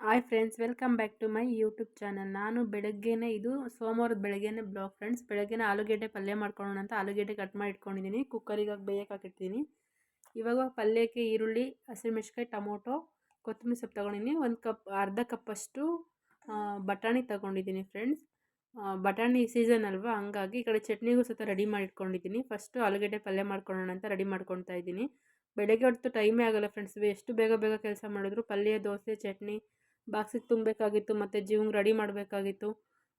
Hi friends welcome back to my YouTube channel ನಾನು ಬೆಳಗ್ಗೆನೇ ಇದು ಸೋಮವಾರದ ಬೆಳಗ್ಗೆನೇ ಬ್ಲಾಗ್ ಫ್ರೆಂಡ್ಸ್ ಬೆಳಗ್ಗೆನೇ ಆಲೂಗೆಡ್ಡೆ ಪಲ್ಯ ಮಾಡ್ಕೊಳ್ಳೋಣ ಅಂತ ಆಲೂಗೆಡ್ಡೆ ಕಟ್ ಮಾಡಿ ಇಟ್ಕೊಂಡಿದ್ದೀನಿ. ಕುಕ್ಕರಿಗೆ ಬೇಯಕ್ಕೆ ಹಾಕಿರ್ತೀನಿ. ಇವಾಗ ಪಲ್ಯಕ್ಕೆ ಈರುಳ್ಳಿ ಹಸಿಮೆಣ್ಸಿಕಾಯಿ ಟೊಮೊಟೊ, ಕೊತ್ತಂಬರಿ ಸೊಪ್ಪು ತೊಗೊಂಡಿದ್ದೀನಿ. ಒಂದು ಕಪ್, ಅರ್ಧ ಕಪ್ಪಷ್ಟು ಬಟಾಣಿ ತೊಗೊಂಡಿದ್ದೀನಿ ಫ್ರೆಂಡ್ಸ್ ಬಟಾಣಿ ಸೀಸನ್ ಅಲ್ವಾ? ಹಂಗಾಗಿ ಈ ಕಡೆ ಚಟ್ನಿಗೂ ಸಹ ರೆಡಿ ಮಾಡಿ ಇಟ್ಕೊಂಡಿದ್ದೀನಿ. ಫಸ್ಟು ಆಲೂಗೆಡ್ಡೆ ಪಲ್ಯ ಮಾಡ್ಕೊಳ್ಳೋಣ ಅಂತ ರೆಡಿ ಮಾಡ್ಕೊತಾ ಇದ್ದೀನಿ. ಬೆಳಗ್ಗೆ ಹೊತ್ತು ಟೈಮೇ ಆಗೋಲ್ಲ ಫ್ರೆಂಡ್ಸ್ ಎಷ್ಟು ಬೇಗ ಬೇಗ ಕೆಲಸ ಮಾಡಿದ್ರು ಪಲ್ಯ, ದೋಸೆ, ಚಟ್ನಿ ಬಾಕ್ಸಿಗೆ ತುಂಬಬೇಕಾಗಿತ್ತು ಮತ್ತು ಜೀವಂಗೆ ರೆಡಿ ಮಾಡಬೇಕಾಗಿತ್ತು.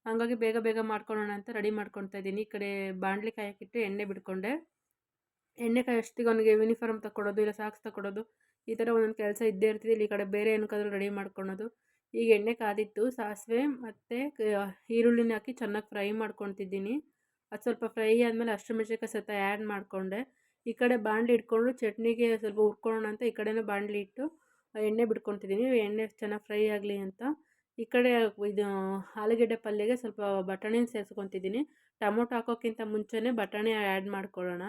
ಹಾಗಾಗಿ ಬೇಗ ಬೇಗ ಮಾಡ್ಕೊಳ್ಳೋಣ ಅಂತ ರೆಡಿ ಮಾಡ್ಕೊತಾ ಇದ್ದೀನಿ. ಈ ಕಡೆ ಬಾಣಲಿ ಕಾಯಕ್ಕಿಟ್ಟು ಎಣ್ಣೆ ಬಿಡ್ಕೊಂಡೆ ಎಣ್ಣೆ ಕಾಯಿ ಅಷ್ಟಿಗೆ ಅವನಿಗೆ ಯೂನಿಫಾರ್ಮ್ ತಗೊಡೋದು ಇಲ್ಲ ಸಾಕ್ಸ್ ತಗೊಡೋದು ಈ ಥರ ಒಂದೊಂದು ಕೆಲಸ ಇದ್ದೇ ಇರ್ತಿದೆ. ಇಲ್ಲಿ ಈ ಕಡೆ ಬೇರೆ ಏನಕ್ಕಾದ್ರೂ ರೆಡಿ ಮಾಡ್ಕೊಳೋದು. ಈಗ ಎಣ್ಣೆ ಕಾದಿತ್ತು, ಸಾಸಿವೆ ಮತ್ತು ಈರುಳ್ಳಿನ ಹಾಕಿ ಚೆನ್ನಾಗಿ ಫ್ರೈ ಮಾಡ್ಕೊತಿದ್ದೀನಿ ಅದು ಸ್ವಲ್ಪ ಫ್ರೈ ಆದಮೇಲೆ ಅಷ್ಟು ಮೆಣಸಿನ್ಕಾಯಿ ಸತ ಆ್ಯಡ್ ಮಾಡಿಕೊಂಡೆ. ಈ ಕಡೆ ಬಾಣಲಿ ಇಟ್ಕೊಂಡು ಚಟ್ನಿಗೆ ಸ್ವಲ್ಪ ಹುರ್ಕೊಳ್ಳೋಣ ಅಂತ ಈ ಕಡೆನೂ ಬಾಂಡ್ಲಿ ಇಟ್ಟು ಎಣ್ಣೆ ಬಿಟ್ಕೊಳ್ತಿದ್ದೀನಿ. ಎಣ್ಣೆ ಚೆನ್ನಾಗಿ ಫ್ರೈ ಆಗಲಿ ಅಂತ. ಈ ಕಡೆ ಇದು ಆಲೂಗೆಡ್ಡೆ ಪಲ್ಯಗೆ ಸ್ವಲ್ಪ ಬಟಾಣಿನ ಸೇರಿಸ್ಕೊತಿದ್ದೀನಿ. ಟೊಮೊಟೊ ಹಾಕೋಕ್ಕಿಂತ ಮುಂಚೆನೇ ಬಟಾಣಿ ಆ್ಯಡ್ ಮಾಡ್ಕೊಳ್ಳೋಣ.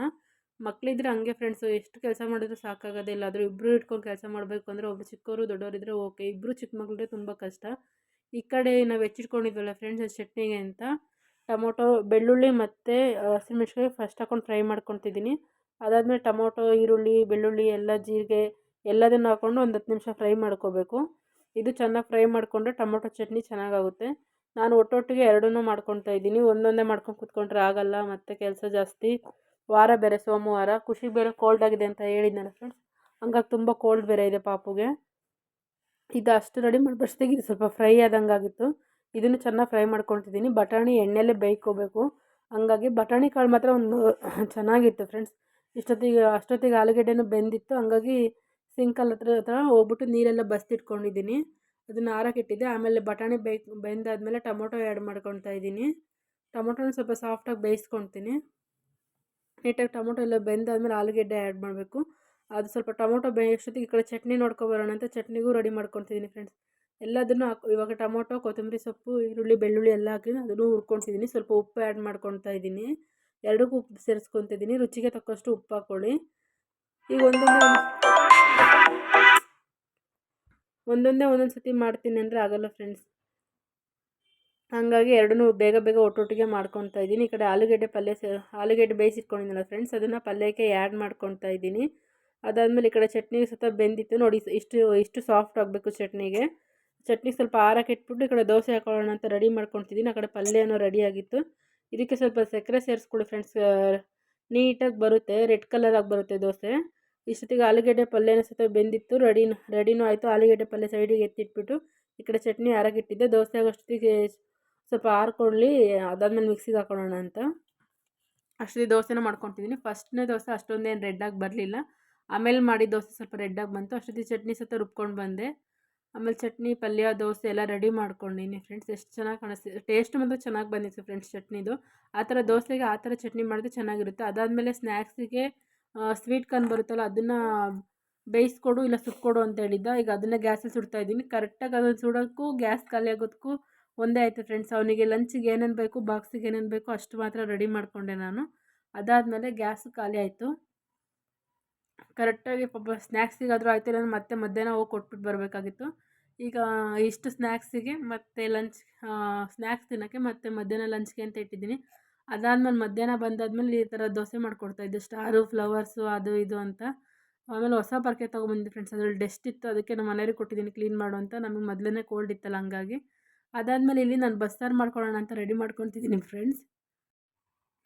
ಮಕ್ಕಳಿದ್ರೆ ಹಂಗೆ ಫ್ರೆಂಡ್ಸು, ಎಷ್ಟು ಕೆಲಸ ಮಾಡಿದ್ರು ಸಾಕಾಗೋದಿಲ್ಲ ಆದರೂ ಇಬ್ಬರು ಇಟ್ಕೊಂಡು ಕೆಲಸ ಮಾಡಬೇಕು ಅಂದರೆ ಒಬ್ಬರು ಚಿಕ್ಕವರು ದೊಡ್ಡವರಿದ್ದರೆ ಓಕೆ. ಇಬ್ಬರು ಚಿಕ್ಕ ಮಕ್ಕಳಿದ್ರೆ ತುಂಬ ಕಷ್ಟ. ಈ ಕಡೆ ನಾವು ಹೆಚ್ಚಿಟ್ಕೊಂಡಿದ್ವಲ್ಲ ಫ್ರೆಂಡ್ಸ್ ಚಟ್ನಿಗೆ ಅಂತ. ಟೊಮೊಟೊ, ಬೆಳ್ಳುಳ್ಳಿ ಮತ್ತು ಹಸಿಮೆಣ್ಸಿನ್ಕಾಯಿ ಫಸ್ಟ್ ಹಾಕೊಂಡು ಫ್ರೈ ಮಾಡ್ಕೊತಿದ್ದೀನಿ ಅದಾದಮೇಲೆ ಟೊಮೊಟೊ, ಈರುಳ್ಳಿ, ಬೆಳ್ಳುಳ್ಳಿ, ಎಲ್ಲ ಜೀರಿಗೆ ಎಲ್ಲದನ್ನು ಹಾಕ್ಕೊಂಡು ಒಂದು ಹತ್ತು ನಿಮಿಷ ಫ್ರೈ ಮಾಡ್ಕೋಬೇಕು. ಇದು ಚೆನ್ನಾಗಿ ಫ್ರೈ ಮಾಡಿಕೊಂಡ್ರೆ ಟೊಮೊಟೊ ಚಟ್ನಿ ಚೆನ್ನಾಗಾಗುತ್ತೆ. ನಾನು ಒಟ್ಟೊಟ್ಟಿಗೆ ಎರಡನ್ನೂ ಮಾಡ್ಕೊತಾ ಇದ್ದೀನಿ. ಒಂದೊಂದೇ ಮಾಡ್ಕೊಂಡು ಕೂತ್ಕೊಂಡ್ರೆ ಆಗಲ್ಲ, ಮತ್ತು ಕೆಲಸ ಜಾಸ್ತಿ. ವಾರ ಬೇರೆ, ಸೋಮವಾರ. ಖುಷಿ ಬೇರೆ ಕೋಲ್ಡ್ ಆಗಿದೆ ಅಂತ ಹೇಳಿದ್ನಲ್ಲ ಫ್ರೆಂಡ್ಸ್ ಹಂಗಾಗಿ ತುಂಬ ಕೋಲ್ಡ್ ಬೇರೆ ಇದೆ ಪಾಪುಗೆ. ಇದು ಅಷ್ಟು ರೆಡಿ ಮಾಡಿ ಇದು ಸ್ವಲ್ಪ ಫ್ರೈ ಆದಂಗಾಗಿತ್ತು ಇದನ್ನು ಚೆನ್ನಾಗಿ ಫ್ರೈ ಮಾಡ್ಕೊತಿದ್ದೀನಿ ಬಟಾಣಿ ಎಣ್ಣೆಲೇ ಬೇಯ್ಕೋಬೇಕು. ಹಂಗಾಗಿ ಬಟಾಣಿ ಕಾಳು ಮಾತ್ರ ಒಂದು ಚೆನ್ನಾಗಿತ್ತು ಫ್ರೆಂಡ್ಸ್ ಇಷ್ಟೊತ್ತಿಗೆ, ಅಷ್ಟೊತ್ತಿಗೆ ಆಲೂಗಡ್ಡೆನೂ ಬೆಂದಿತ್ತು. ಹಂಗಾಗಿ ಸಿಂಕಲ್ ಹತ್ರ ಹತ್ರ ಹೋಗ್ಬಿಟ್ಟು ನೀರೆಲ್ಲ ಬಸ್ತಿಟ್ಕೊಂಡಿದ್ದೀನಿ. ಅದನ್ನು ಆರಕ್ಕಿಟ್ಟಿದ್ದೆ ಆಮೇಲೆ ಬಟಾಣಿ ಬೇಯ್ಕ್ ಬೆಂದಾದಮೇಲೆ ಟೊಮೊಟೊ ಆ್ಯಡ್ ಮಾಡ್ಕೊತಾ ಇದ್ದೀನಿ. ಟೊಮೊಟೊನ ಸ್ವಲ್ಪ ಸಾಫ್ಟಾಗಿ ಬೇಯಿಸ್ಕೊತೀನಿ ನೀಟಾಗಿ ಟೊಮೊಟೊ ಎಲ್ಲ ಬೆಂದಾದ್ಮೇಲೆ ಆಲೂಗೆಡ್ಡೆ ಆ್ಯಡ್ ಮಾಡಬೇಕು. ಅದು ಸ್ವಲ್ಪ ಟೊಮೊಟೊ ಬೇಯೋಷ್ಟೊತ್ತಿಗೆ ಈ ಕಡೆ ಚಟ್ನಿ ನೋಡ್ಕೊಬರೋಣ ಅಂತ ಚಟ್ನಿಗೂ ರೆಡಿ ಮಾಡ್ಕೊತಿದ್ದೀನಿ ಫ್ರೆಂಡ್ಸ್ ಎಲ್ಲದನ್ನು ಹಾಕಿ, ಇವಾಗ ಟೊಮೊಟೊ, ಕೊತ್ತಂಬರಿ ಸೊಪ್ಪು, ಈರುಳ್ಳಿ, ಬೆಳ್ಳುಳ್ಳಿ ಎಲ್ಲ ಹಾಕಿ ಅದನ್ನು ಹುರ್ಕೊತಿದ್ದೀನಿ ಸ್ವಲ್ಪ ಉಪ್ಪು ಆ್ಯಡ್ ಮಾಡ್ಕೊತಾ ಇದ್ದೀನಿ. ಎರಡಕ್ಕೂ ಉಪ್ಪು ಸೇರಿಸ್ಕೊತಿದ್ದೀನಿ ರುಚಿಗೆ ತಕ್ಕಷ್ಟು ಉಪ್ಪು ಹಾಕ್ಕೊಳ್ಳಿ ಈಗ ಒಂದೊಂದೇ ಒಂದೊಂದೇ ಒಂದೊಂದು ಸತಿ ಮಾಡ್ತೀನಿ ಅಂದರೆ ಆಗೋಲ್ಲ ಫ್ರೆಂಡ್ಸ್ ಹಾಗಾಗಿ ಎರಡನ್ನೂ ಬೇಗ ಬೇಗ ಒಟ್ಟೊಟ್ಟಿಗೆ ಮಾಡ್ಕೊತಾ ಇದ್ದೀನಿ. ಈ ಕಡೆ ಆಲೂಗಡ್ಡೆ ಪಲ್ಯ ಸ, ಆಲೂಗಡ್ಡೆ ಬೇಯಿಸಿಟ್ಕೊಂಡಿದ್ದೀನಲ್ಲ ಫ್ರೆಂಡ್ಸ್ ಅದನ್ನು ಪಲ್ಯಕ್ಕೆ ಆ್ಯಡ್ ಮಾಡ್ಕೊತಾ ಇದ್ದೀನಿ. ಅದಾದಮೇಲೆ ಈ ಕಡೆ ಚಟ್ನಿಗೆ ಸತ ಬೆಂದಿತ್ತು. ನೋಡಿ ಇಷ್ಟು ಇಷ್ಟು ಸಾಫ್ಟ್ ಆಗಬೇಕು ಚಟ್ನಿಗೆ. ಚಟ್ನಿ ಸ್ವಲ್ಪ ಆರಕ್ಕೆ ಇಟ್ಬಿಟ್ಟು ಈ ಕಡೆ ದೋಸೆ ಹಾಕೊಳ್ಳೋಣ ಅಂತ ರೆಡಿ ಮಾಡ್ಕೊತಿದ್ದೀನಿ. ಆ ಕಡೆ ಪಲ್ಯನೂ ರೆಡಿಯಾಗಿತ್ತು ಇದಕ್ಕೆ ಸ್ವಲ್ಪ ಸಕ್ಕರೆ ಸೇರಿಸ್ಕೊಳ್ಳಿ ಫ್ರೆಂಡ್ಸ್ ನೀಟಾಗಿ ಬರುತ್ತೆ ರೆಡ್ ಕಲರಾಗಿ ಬರುತ್ತೆ ದೋಸೆ. ಇಷ್ಟೊತ್ತಿಗೆ ಆಲೂಗಡ್ಡೆ ಪಲ್ಯನ ಸಹಿತ ಬೆಂದಿತ್ತು. ರೆಡಿನೂ ರೆಡಿನೂ ಆಯಿತು. ಆಲೂಗಡ್ಡೆ ಪಲ್ಯ ಸೈಡಿಗೆ ಎತ್ತಿಟ್ಬಿಟ್ಟು ಈ ಕಡೆ ಚಟ್ನಿ ಆರಾಗಿಟ್ಟಿದ್ದೆ. ದೋಸೆ ಆಗೋಷ್ಟೊತ್ತಿಗೆ ಸ್ವಲ್ಪ ಆರ್ಕೊಳ್ಳಿ, ಅದಾದಮೇಲೆ ಮಿಕ್ಸಿಗೆ ಹಾಕೊಳ್ಳೋಣ ಅಂತ. ಅಷ್ಟೊತ್ತಿಗೆ ದೋಸೆನ ಮಾಡ್ಕೊತಿದ್ದೀನಿ ಫಸ್ಟ್ನೇ ದೋಸೆ ಅಷ್ಟೊಂದೇನು ರೆಡ್ಡಾಗಿ ಬರಲಿಲ್ಲ. ಆಮೇಲೆ ಮಾಡಿ ದೋಸೆ ಸ್ವಲ್ಪ ರೆಡ್ಡಾಗಿ ಬಂತು. ಅಷ್ಟೊತ್ತಿಗೆ ಚಟ್ನಿ ಸತ ರುಬ್ಕೊಂಡು ಬಂದೆ. ಆಮೇಲೆ ಚಟ್ನಿ, ಪಲ್ಯ, ದೋಸೆ ಎಲ್ಲ ರೆಡಿ ಮಾಡ್ಕೊಂಡಿನಿ ಫ್ರೆಂಡ್ಸ್ ಎಷ್ಟು ಚೆನ್ನಾಗಿ ಕಾಣಿಸ್ತಿದೆ ಟೇಸ್ಟ್ ಮಾತ್ರ ಚೆನ್ನಾಗಿ ಬಂದಿತ್ತು ಫ್ರೆಂಡ್ಸ್ ಚಟ್ನಿದು. ಆ ಥರ ದೋಸೆಗೆ ಆ ಥರ ಚಟ್ನಿ ಮಾಡಿದ್ರೆ ಚೆನ್ನಾಗಿರುತ್ತೆ. ಅದಾದಮೇಲೆ ಸ್ನ್ಯಾಕ್ಸಿಗೆ ಸ್ವೀಟ್ ಕಾರ್ನ್ ಬರುತ್ತಲ್ಲ, ಅದನ್ನು ಬೇಯಿಸ್ಕೊಡು ಇಲ್ಲ ಸುಟ್ಕೊಡು ಅಂತ ಹೇಳಿದ್ದ. ಈಗ ಅದನ್ನೇ ಗ್ಯಾಸಲ್ಲಿ ಸುಡ್ತಾ ಇದ್ದೀನಿ. ಕರೆಕ್ಟಾಗಿ ಅದನ್ನು ಸುಡೋಕ್ಕೂ ಗ್ಯಾಸ್ ಖಾಲಿ ಆಗೋದಕ್ಕೂ ಒಂದೇ ಆಯಿತು ಫ್ರೆಂಡ್ಸ್ ಅವನಿಗೆ ಲಂಚಿಗೆ ಏನೇನು ಬೇಕು ಬಾಕ್ಸಿಗೆ ಏನೇನು ಬೇಕು ಅಷ್ಟು ಮಾತ್ರ ರೆಡಿ ಮಾಡಿಕೊಂಡೆ ನಾನು. ಅದಾದಮೇಲೆ ಗ್ಯಾಸ್ ಖಾಲಿ ಆಯಿತು. ಕರೆಕ್ಟಾಗಿ ಪಾಪ ಸ್ನ್ಯಾಕ್ಸಿಗಾದರೂ ಆಯಿತು ಇಲ್ಲ ಮತ್ತೆ ಮಧ್ಯಾಹ್ನ ಹೋಗಿ ಕೊಟ್ಬಿಟ್ಟು ಬರಬೇಕಾಗಿತ್ತು. ಈಗ ಇಷ್ಟು ಸ್ನ್ಯಾಕ್ಸಿಗೆ ಮತ್ತು ಲಂಚ್ ಸ್ನ್ಯಾಕ್ಸ್ ತಿನ್ನೋಕ್ಕೆ ಮತ್ತು ಮಧ್ಯಾಹ್ನ ಲಂಚ್ಗೆ ಅಂತ ಇಟ್ಟಿದ್ದೀನಿ. ಅದಾದಮೇಲೆ ಮಧ್ಯಾಹ್ನ ಬಂದಾದ್ಮೇಲೆ ಈ ಥರ ದೋಸೆ ಮಾಡಿಕೊಡ್ತಾಯಿದ್ದೆ ಸ್ಟಾರು, ಫ್ಲವರ್ಸು, ಅದು ಇದು ಅಂತ. ಆಮೇಲೆ ಹೊಸ ಪರ್ಕೆ ತೊಗೊಂಬಂದಿದ್ದೆ ಫ್ರೆಂಡ್ಸ್ ಅದ್ರಲ್ಲಿ ಡೆಸ್ಟ್ ಇತ್ತು. ಅದಕ್ಕೆ ನಮ್ಮ ಮನೆಯವ್ರಿಗೆ ಕೊಟ್ಟಿದ್ದೀನಿ ಕ್ಲೀನ್ ಮಾಡು ಅಂತ. ನಮಗೆ ಮೊದಲೇ ಕೋಲ್ಡ್ ಇತ್ತಲ್ಲ ಹಂಗಾಗಿ. ಅದಾದಮೇಲೆ ಇಲ್ಲಿ ನಾನು ಬಸ್ಸಾರು ಮಾಡ್ಕೊಳ್ಳೋಣ ಅಂತ ರೆಡಿ ಮಾಡ್ಕೊತಿದ್ದೀನಿ ಫ್ರೆಂಡ್ಸ್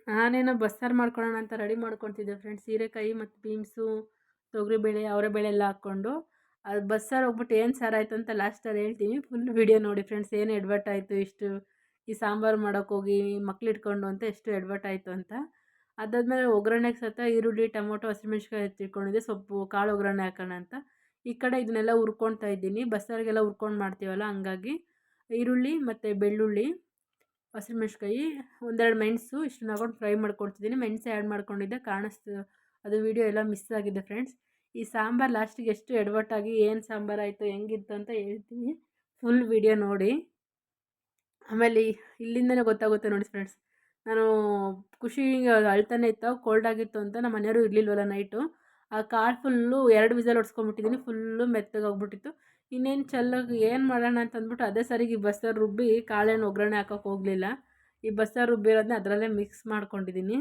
ನಾನೇನೋ ಬಸ್ಸಾರು ಮಾಡ್ಕೊಳ್ಳೋಣ ಅಂತ ರೆಡಿ ಮಾಡ್ಕೊತಿದ್ದೆ ಫ್ರೆಂಡ್ಸ್ ಹೀರೆಕಾಯಿ ಮತ್ತು ಬೀನ್ಸು ತೊಗರಿಬೇಳೆ ಅವರೆಬೇಳೆ ಎಲ್ಲ ಹಾಕ್ಕೊಂಡು. ಅದು ಬಸ್ಸಾರು ಹೋಗ್ಬಿಟ್ಟು ಏನು ಸಾರಾಯಿತು ಅಂತ ಲಾಸ್ಟಲ್ಲಿ ಹೇಳ್ತೀನಿ. ಫುಲ್ ವೀಡಿಯೋ ನೋಡಿ ಫ್ರೆಂಡ್ಸ್ ಏನು ಎಡ್ವರ್ಟ್ ಆಯಿತು, ಇಷ್ಟು ಈ ಸಾಂಬಾರು ಮಾಡೋಕ್ಕೋಗಿ ಮಕ್ಳು ಇಟ್ಕೊಂಡು ಅಂತ ಎಷ್ಟು ಎಡ್ವರ್ಟ್ ಆಯಿತು ಅಂತ. ಅದಾದಮೇಲೆ ಒಗ್ಗರಣೆಗೆ ಸತ ಈರುಳ್ಳಿ, ಟೊಮೊಟೊ ಹಸಿಮೆಣ್ಸಿಕಾಯಿ ಹೆಚ್ಚಿಟ್ಕೊಂಡಿದ್ದೆ ಸೊಪ್ಪು, ಕಾಳು ಒಗ್ಗರಣೆ ಹಾಕೋಣ ಅಂತ. ಈ ಕಡೆ ಇದನ್ನೆಲ್ಲ ಹುರ್ಕೊಳ್ತಾ ಇದ್ದೀನಿ. ಬಸ್ಸಾರಿಗೆಲ್ಲ ಹುರ್ಕೊಂಡು ಮಾಡ್ತೀವಲ್ಲ, ಹಂಗಾಗಿ ಈರುಳ್ಳಿ ಮತ್ತು ಬೆಳ್ಳುಳ್ಳಿ ಹಸಿಮೆಣ್ಸಿಕಾಯಿ ಒಂದೆರಡು ಮೆಣಸು ಇಷ್ಟನ್ನ ಹಾಕೊಂಡು ಫ್ರೈ ಮಾಡ್ಕೊಳ್ತಿದ್ದೀನಿ. ಮೆಣಸು ಆ್ಯಡ್ ಮಾಡ್ಕೊಂಡಿದ್ದೆ. ಕಾಣಿಸ್ತು, ಅದು ವೀಡಿಯೋ ಎಲ್ಲ ಮಿಸ್ ಆಗಿದೆ ಫ್ರೆಂಡ್ಸ್ ಈ ಸಾಂಬಾರು ಲಾಸ್ಟಿಗೆ ಎಷ್ಟು ಎಡವಟ್ಟಾಗಿ ಏನು ಸಾಂಬಾರು ಆಯಿತು, ಹೆಂಗಿತ್ತು ಅಂತ ಹೇಳ್ತೀನಿ. ಫುಲ್ ವೀಡಿಯೋ ನೋಡಿ. ಆಮೇಲೆ ಇಲ್ಲಿಂದನೇ ಗೊತ್ತಾಗುತ್ತೆ ನೋಡಿ ಫ್ರೆಂಡ್ಸ್ ನಾನು ಖುಷಿ ಅಳ್ತಾನೆ ಇತ್ತು ಕೋಲ್ಡ್ ಆಗಿತ್ತು ಅಂತ ನಮ್ಮ ಮನೆಯವರು ಇರಲಿಲ್ವಲ್ಲ ನೈಟು ಆ ಕಾರ್ ಫುಲ್ಲು ಎರಡು ವಿಸಲ್ ಹೊಡ್ಸ್ಕೊಂಬಿಟ್ಟಿದ್ದೀನಿ ಫುಲ್ಲು ಮೆತ್ತಗಾಗ್ಬಿಟ್ಟಿತ್ತು ಇನ್ನೇನು ಚೆಲ್ಲಾಗಿ ಏನು ಮಾಡೋಣ ಅಂತ ಅಂದ್ಬಿಟ್ಟು ಅದೇ ಸರಿಗೆ ಬಸ್ಸಾರು ರುಬ್ಬಿ ಕಾಳೇನು ಒಗ್ಗರಣೆ ಹಾಕೋಕೆ ಹೋಗಲಿಲ್ಲ. ಈ ಬಸ್ಸಾರು ರುಬ್ಬಿರೋದನ್ನ ಅದರಲ್ಲೇ ಮಿಕ್ಸ್ ಮಾಡ್ಕೊಂಡಿದ್ದೀನಿ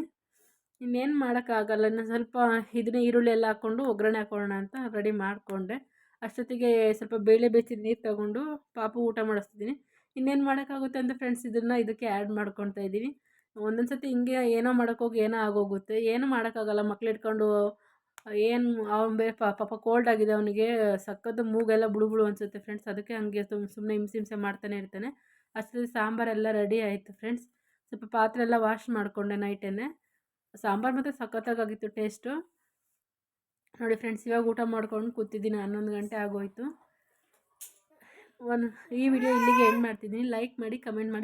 ಇನ್ನೇನು ಮಾಡೋಕ್ಕಾಗಲ್ಲ ನಾನು ಸ್ವಲ್ಪ ಇದನ್ನೇ ಈರುಳ್ಳಿ ಎಲ್ಲ ಹಾಕ್ಕೊಂಡು ಒಗ್ಗರಣೆ ಹಾಕೋಣ ಅಂತ ರೆಡಿ ಮಾಡಿಕೊಂಡೆ. ಅಷ್ಟೊತ್ತಿಗೆ ಸ್ವಲ್ಪ ಬೇಳೆ ಬೇಯಿಸಿದ ನೀರು ತಗೊಂಡು ಪಾಪು ಊಟ ಮಾಡಿಸ್ತಿದ್ದೀನಿ ಇನ್ನೇನು ಮಾಡೋಕ್ಕಾಗುತ್ತೆ ಅಂತ ಫ್ರೆಂಡ್ಸ್ ಇದನ್ನು ಇದಕ್ಕೆ ಆ್ಯಡ್ ಮಾಡ್ಕೊತಾ ಇದ್ದೀವಿ. ಒಂದೊಂದು ಸತಿ ಹಿಂಗೆ ಏನೋ ಮಾಡೋಕ್ಕೋಗಿ ಏನೋ ಆಗೋಗುತ್ತೆ. ಏನು ಮಾಡೋಕ್ಕಾಗಲ್ಲ. ಮಕ್ಳು ಇಟ್ಕೊಂಡು ಏನು ಅವ್ನು ಬೇ ಪಾಪ ಕೋಲ್ಡ್ ಆಗಿದೆ ಅವನಿಗೆ ಸಕ್ಕದ ಮೂಗೆಲ್ಲ ಬುಳು ಬುಳು ಅನಿಸುತ್ತೆ ಫ್ರೆಂಡ್ಸ್ ಅದಕ್ಕೆ ಹಂಗೆ ಸುಮ್ಮನೆ ಹಿಂಸೆ ಹಿಂಸೆ ಮಾಡ್ತಾನೆ ಇರ್ತಾನೆ. ಅಷ್ಟರಲ್ಲಿ ಸಾಂಬಾರೆಲ್ಲ ರೆಡಿ ಆಯಿತು ಫ್ರೆಂಡ್ಸ್ ಸ್ವಲ್ಪ ಪಾತ್ರೆ ಎಲ್ಲ ವಾಶ್ ಮಾಡಿಕೊಂಡೆ ನೈಟೇ ಸಾಂಬಾರು ಮಾತ್ರ ಸಖತ್ತಾಗಿತ್ತು ಟೇಸ್ಟು ನೋಡಿ ಫ್ರೆಂಡ್ಸ್ ಇವಾಗ ಊಟ ಮಾಡ್ಕೊಂಡು ಕೂತಿದ್ದೀನಿ. ಹನ್ನೊಂದು ಗಂಟೆ ಆಗೋಯ್ತು. ಒಂದು ಈ ವಿಡಿಯೋ ಇಲ್ಲಿಗೆ ಎಂಡ್ ಮಾಡ್ತಿದ್ದೀನಿ ಲೈಕ್ ಮಾಡಿ ಕಮೆಂಟ್ ಮಾಡಿ.